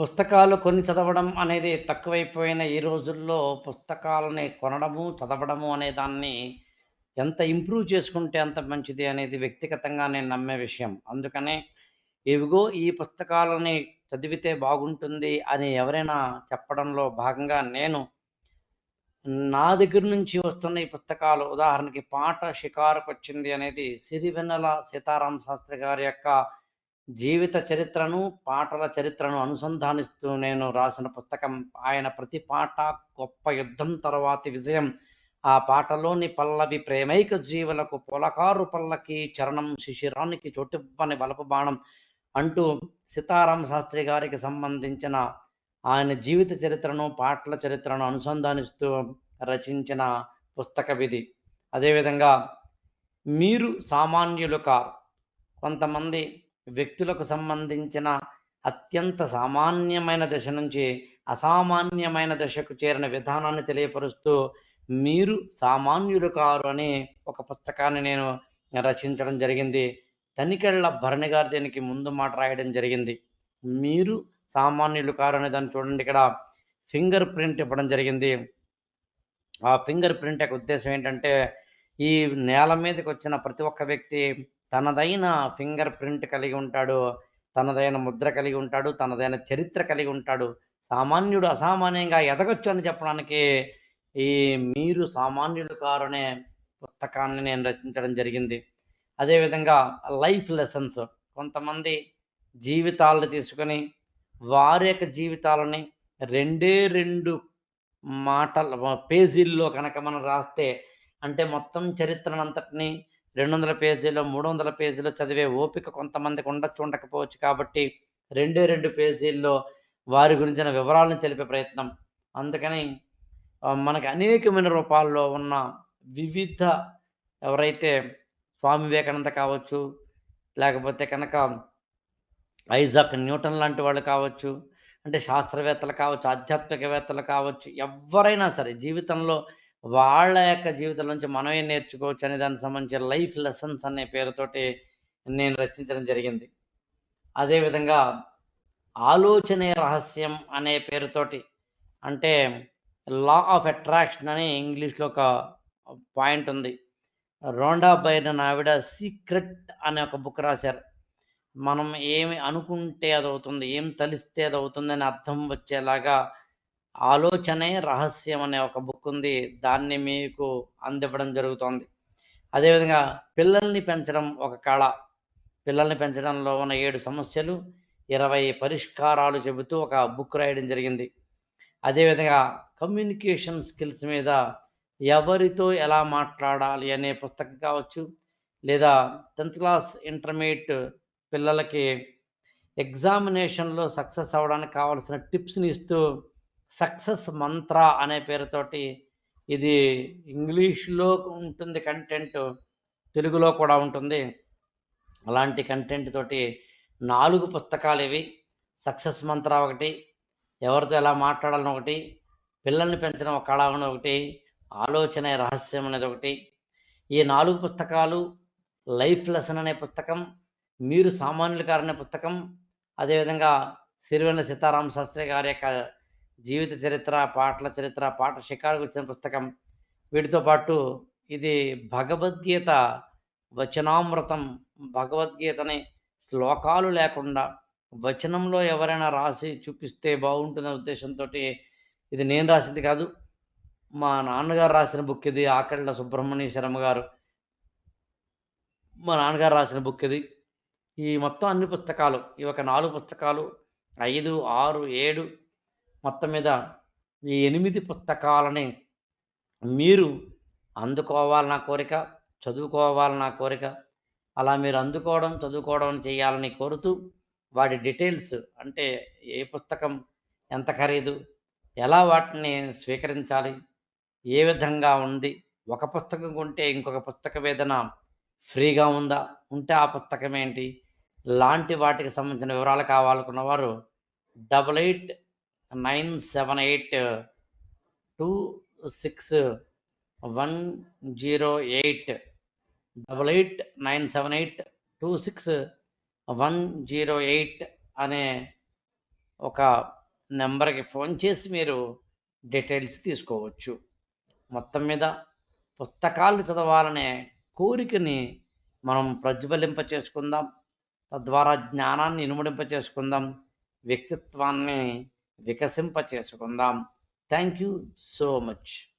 పుస్తకాలు కొని చదవడం అనేది తక్కువైపోయిన ఈ రోజుల్లో పుస్తకాలని కొనడము, చదవడము అనే దాన్ని ఎంత ఇంప్రూవ్ చేసుకుంటే అంత మంచిది అనేది వ్యక్తిగతంగా నేను నమ్మే విషయం. అందుకనే ఇవిగో ఈ పుస్తకాలని చదివితే బాగుంటుంది అని ఎవరైనా చెప్పడంలో భాగంగా నేను నా దగ్గర నుంచి వస్తున్న ఈ పుస్తకాలు ఉదాహరణకి 'పాట షికారుకు వచ్చింది అనేది సిరివెన్నెల సీతారామ శాస్త్రి గారి యొక్క జీవిత చరిత్రను, పాటల చరిత్రను అనుసంధానిస్తూ నేను రాసిన పుస్తకం. ఆయన ప్రతి పాట గొప్ప యుద్ధం తరువాతి విజయం. ఆ పాటలోని పల్లవి ప్రేమైక జీవులకు పొలకారు పల్లకి చరణం శిశిరానికి చోటివ్వని బలపు బాణం అంటూ సీతారామ శాస్త్రి గారికి సంబంధించిన ఆయన జీవిత చరిత్రను, పాటల చరిత్రను అనుసంధానిస్తూ రచించిన పుస్తకమిది. అదేవిధంగా 'మీరు సామాన్యులు కారు' కొంతమంది వ్యక్తులకు సంబంధించిన అత్యంత సామాన్యమైన దశ నుంచి అసామాన్యమైన దశకు చేరిన విధానాన్ని తెలియపరుస్తూ 'మీరు సామాన్యులు కారు' అని ఒక పుస్తకాన్ని నేను రచించడం జరిగింది. తనికెళ్ళ భరణి గారు దీనికి ముందు మాట రాయడం జరిగింది. 'మీరు సామాన్యులు కారు' అనే దాన్ని చూడండి ఇక్కడ ఫింగర్ ప్రింట్ ఇవ్వడం జరిగింది. ఆ ఫింగర్ ప్రింట్ యొక్క ఉద్దేశం ఏంటంటే ఈ నేల మీదకి వచ్చిన ప్రతి ఒక్క వ్యక్తి తనదైన ఫింగర్ ప్రింట్ కలిగి ఉంటాడు. తనదైన ముద్ర కలిగి ఉంటాడు. తనదైన చరిత్ర కలిగి ఉంటాడు. సామాన్యుడు అసామాన్యంగా ఎదగొచ్చు అని చెప్పడానికి ఈ 'మీరు సామాన్యుడు కారు' అనే పుస్తకాన్ని నేను రచించడం జరిగింది. అదేవిధంగా లైఫ్ లెసన్స్ కొంతమంది జీవితాలను తీసుకొని వారి యొక్క జీవితాలని రెండే రెండు మాటల పేజీల్లో కనుక మనం రాస్తే అంటే మొత్తం చరిత్రనంతటిని 200 పేజీలో, 300 పేజీలో చదివే ఓపిక కొంతమందికి ఉండొచ్చు, ఉండకపోవచ్చు కాబట్టి రెండే రెండు పేజీల్లో వారి గురించిన వివరాలను తెలిపే ప్రయత్నం. అందుకని మనకు అనేకమైన రూపాల్లో ఉన్న వివిధ ఎవరైతే స్వామి వివేకానంద కావచ్చు, లేకపోతే కనుక ఐజాక్ న్యూటన్ లాంటి వాళ్ళు కావచ్చు, అంటే శాస్త్రవేత్తలు కావచ్చు, ఆధ్యాత్మికవేత్తలు కావచ్చు, ఎవరైనా సరే జీవితంలో వాళ్ళ యొక్క జీవితం నుంచి మనం ఏం నేర్చుకోవచ్చు అనే దానికి సంబంధించిన లైఫ్ లెసన్స్ అనే పేరుతోటి నేను రచించడం జరిగింది. అదేవిధంగా 'ఆలోచనే రహస్యం' అనే పేరుతోటి అంటే 'లా ఆఫ్ అట్రాక్షన్' అని ఇంగ్లీష్‌లో ఒక పాయింట్ ఉంది. రోండా బైర్న్ ఆవిడ 'సీక్రెట్' అనే ఒక బుక్ రాశారు. మనం ఏమి అనుకుంటే అది అవుతుంది ఏం తలిస్తే అది అవుతుందని అర్థం వచ్చేలాగా 'ఆలోచనే రహస్యం' అనే ఒక బుక్ ఉంది. దాన్ని మీకు అందివ్వడం జరుగుతోంది. అదేవిధంగా పిల్లల్ని పెంచడం ఒక కళ. పిల్లల్ని పెంచడంలో ఉన్న ఏడు సమస్యలు, 20 పరిష్కారాలు చెబుతూ ఒక బుక్ రాయడం జరిగింది. అదేవిధంగా కమ్యూనికేషన్ స్కిల్స్ మీద ఎవరితో ఎలా మాట్లాడాలి అనే పుస్తకం కావచ్చు, లేదా 10థ్ క్లాస్, ఇంటర్మీడియట్ పిల్లలకి ఎగ్జామినేషన్‌లో సక్సెస్ అవ్వడానికి కావాల్సిన టిప్స్‌ని ఇస్తూ 'సక్సెస్ మంత్ర' అనే పేరుతోటి ఇది ఇంగ్లీష్‌లో ఉంటుంది కంటెంట్. తెలుగులో కూడా ఉంటుంది. అలాంటి కంటెంట్ తోటి 4 పుస్తకాలివి. 'సక్సెస్ మంత్ర' ఒకటి, ఎవరితో ఎలా మాట్లాడాలని ఒకటి, పిల్లల్ని పెంచడం ఒక కళ అని ఒకటి, 'ఆలోచనే రహస్యం' అనేది ఒకటి. ఈ నాలుగు పుస్తకాలు 'లైఫ్ లెసన్' అనే పుస్తకం, 'మీరు సామాన్యులు కారు' అనే పుస్తకం, అదేవిధంగా సిరివెన్న సీతారామ శాస్త్రి గారి యొక్క జీవిత చరిత్ర, పాటల చరిత్ర, 'పాట షికారుకొచ్చిన' పుస్తకం. వీటితో పాటు ఇది భగవద్గీత వచనామృతం. భగవద్గీతని శ్లోకాలు లేకుండా వచనంలో ఎవరైనా రాసి చూపిస్తే బాగుంటుందనే ఉద్దేశంతో ఇది నేను రాసింది కాదు. మా నాన్నగారు రాసిన బుక్ ఇది. ఆకళ్ళ సుబ్రహ్మణ్య శర్మ గారు. మా నాన్నగారు రాసిన బుక్ ఇది. ఈ మొత్తం అన్ని పుస్తకాలు ఈ ఒక నాలుగు పుస్తకాలు 5, 6, 7 మొత్తం మీద ఈ ఎనిమిది పుస్తకాలని మీరు అందుకోవాలన్న కోరిక. చదువుకోవాలన్న కోరిక. అలా మీరు అందుకోవడం, చదువుకోవడం చేయాలని కోరుతూ వాటి డీటెయిల్స్ అంటే ఏ పుస్తకం ఎంత ఖరీదు? ఎలా వాటిని స్వీకరించాలి? ఏ విధంగా ఉంది? ఒక పుస్తకం కొంటే ఇంకొక పుస్తకం ఏదైనా ఫ్రీగా ఉందా? ఉంటే ఆ పుస్తకం ఏంటి? లాంటి వాటికి సంబంధించిన వివరాలు కావాలనుకున్న వారు nine seven eight two six one zero eight double eight nine seven eight two six one zero eight అనే ఒక నెంబర్కి ఫోన్ చేసి మీరు డీటెయిల్స్ తీసుకోవచ్చు. మొత్తం మీద పుస్తకాలు చదవాలనే కోరికని మనం ప్రజ్వలింప చేసుకుందాం. తద్వారా జ్ఞానాన్ని ఇనుమడింప చేసుకుందాం. వ్యక్తిత్వాన్ని వికసింప చేసుకుందాం థ్యాంక్ యూ సో మచ్.